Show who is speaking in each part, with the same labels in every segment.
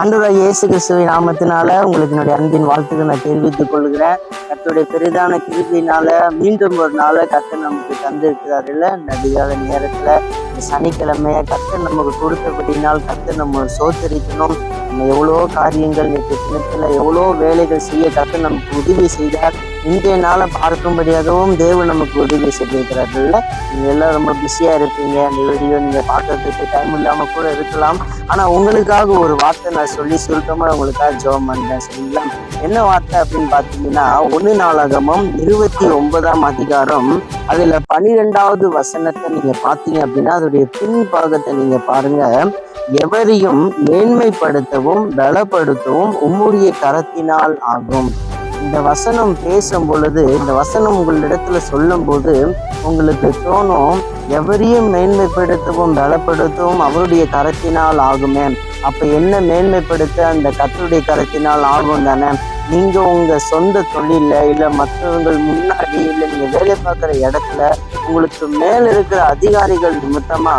Speaker 1: அன்றுவராக இயேசு கிறிஸ்துவின் நாமத்தினால உங்களுக்கு என்னுடைய அன்பின் வாழ்த்துக்களை நான் தெரிவித்துக் கொள்கிறேன். கத்தோடைய பெரிதான கிருப்பினால மீண்டும் ஒரு நாளை கத்த நமக்கு தந்திருக்கிறார் இல்ல? இந்த அதிகால நேரத்துல இந்த சனிக்கிழமைய கர்த்தர் நமக்கு கொடுத்தபடினால் கத்த நம்ம சோத்தரிக்கணும். நம்ம எவ்வளோ காரியங்கள் நேற்று தினத்துல எவ்வளோ வேலைகள் செய்ய கத்த நமக்கு உதவி செய்தார். இன்றைய நாளை பார்க்கும்படியாகவும் தேவன் நமக்கு உதவி செய்திருக்கிறார்கள் நீங்க எல்லாம் ரொம்ப பிஸியா இருப்பீங்க. அந்த வீடியோ நீங்க பார்க்கறதுக்கு டைம் இல்லாம கூட இருக்கலாம். ஆனா உங்களுக்காக ஒரு வார்த்தை நான் சொல்லி சுருக்கமா உங்களுக்காக ஜெபம் பண்ணுறேன் சரிங்களா? என்ன வார்த்தை அப்படின்னு பாத்தீங்கன்னா ஒன்று நாளாகமும் இருபத்தி ஒன்பதாம் அதிகாரம் அதுல பனிரெண்டாவது வசனத்தை நீங்க பாத்தீங்க அப்படின்னா அதோடைய பின்பாகத்தை நீங்க பாருங்க. எவரையும் மேன்மைப்படுத்தவும் பலப்படுத்தவும் உம்முடைய கரத்தினால் ஆகும். இந்த வசனம் பேசும் பொழுது இந்த வசனம் உங்களிடத்துல சொல்லும் போது உங்களுக்கு தோணும் எவரையும் மேன்மைப்படுத்தவும் பலப்படுத்தவும் அவருடைய கரத்தினால் ஆகுமே. அப்ப என்ன மேன்மைப்படுத்த அந்த கத்தருடைய கரத்தினால் ஆகும் தானே? நீங்க உங்க சொந்த தொழில இல்ல மற்றவங்கள் முன்னாடி இல்ல நீங்க வேலை பார்க்குற இடத்துல உங்களுக்கு மேல இருக்கிற அதிகாரிகள் நிமித்தமா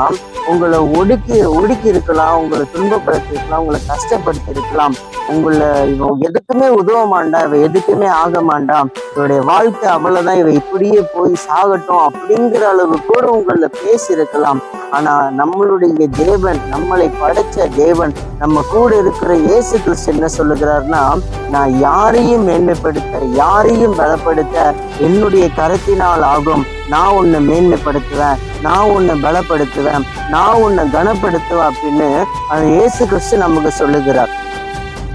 Speaker 1: உங்களை ஒடுக்கி ஒடுக்கி இருக்கலாம் உங்களை துன்பப்படுத்தி இருக்கலாம் உங்களை கஷ்டப்படுத்திருக்கலாம் உங்களை இவன் எதுக்குமே உதவ மாட்டா இவன் எதுக்குமே ஆக மாண்டான் இவருடைய வாழ்க்கை அவ்வளவுதான். இவன் இப்படியே போய் சாகட்டும் அப்படிங்கிற அளவு கூட உங்களை பேசியிருக்கலாம் ஆனா நம்மளுடைய தேவன் நம்மளை படைச்ச தேவன் நம்ம கூட இருக்கிற இயேசு கிறிஸ்து என்ன சொல்லுகிறாருன்னா நான் யாரையும் மேன்மைப்படுத்த யாரையும் பலப்படுத்த என்னுடைய கரத்தினால் ஆகும். நான் உன்னை மேன்மைப்படுத்துவேன். நான் உன்னை பலப்படுத்துவேன். நான் உன்னை கனப்படுத்துவேன் அப்படின்னு அந்த இயேசு கிறிஸ்து நமக்கு சொல்லுகிறார்.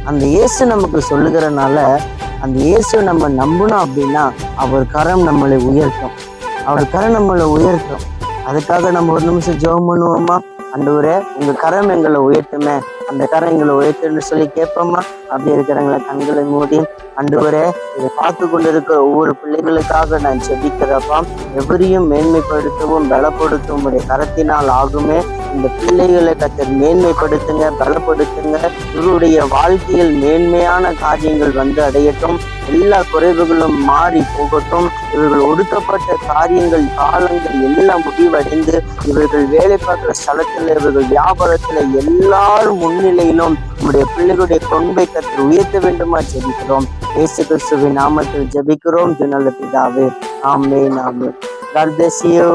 Speaker 1: அந்த இயேசு நமக்கு சொல்லுகிறனால அந்த இயேசு நம்ம நம்பணும் அப்படின்னா அவர் கரம் நம்மளை உயர்த்தும். அவர் கரம் நம்மளை உயர்த்தும். அதுக்காக நம்ம ஒரு நிமிஷம் ஜெபம் பண்ணுவோமா ஆண்டவரே உங்க கரம் எங்களை உயர்த்துமே. அந்த கரம் எங்களை உயர்த்துன்னு சொல்லி கேட்போமா அப்படி இருக்கிறவங்கள கண்களை மூடி ஆண்டவரே இதை பார்த்து கொண்டிருக்கிற ஒவ்வொரு பிள்ளைகளுக்காக நான் செபிக்கிறப்பா எவரையும் மேன்மைப்படுத்தவும் பலப்படுத்தவும் உடைய கரத்தினால் ஆகுமே. இந்த பிள்ளைகளை கத்தர் மேன்மைப்படுத்துங்க பலப்படுத்துங்க. இவருடைய வாழ்க்கையில் மேன்மையான காரியங்கள் வந்து அடையட்டும். எல்லா குறைவுகளும் மாறி போகட்டும். இவர்கள் ஒடுக்கப்பட்ட காரியங்கள் காலங்கள் எல்லாம் முடிவடைந்து இவர்கள் வேலை பார்க்குற ஸ்தலத்தில் இவர்கள் வியாபாரத்தில் எல்லாரும் முன்னிலையிலும் நம்முடைய பிள்ளைகளுடைய கொன்பை கத்தர் உயர்த்த வேண்டுமா ஜெபிக்கிறோம். இயேசு கிறிஸ்துவின் நாமத்தில் ஜெபிக்கிறோம். ஜனல பிதாவே. ஆமே நாமே God bless you.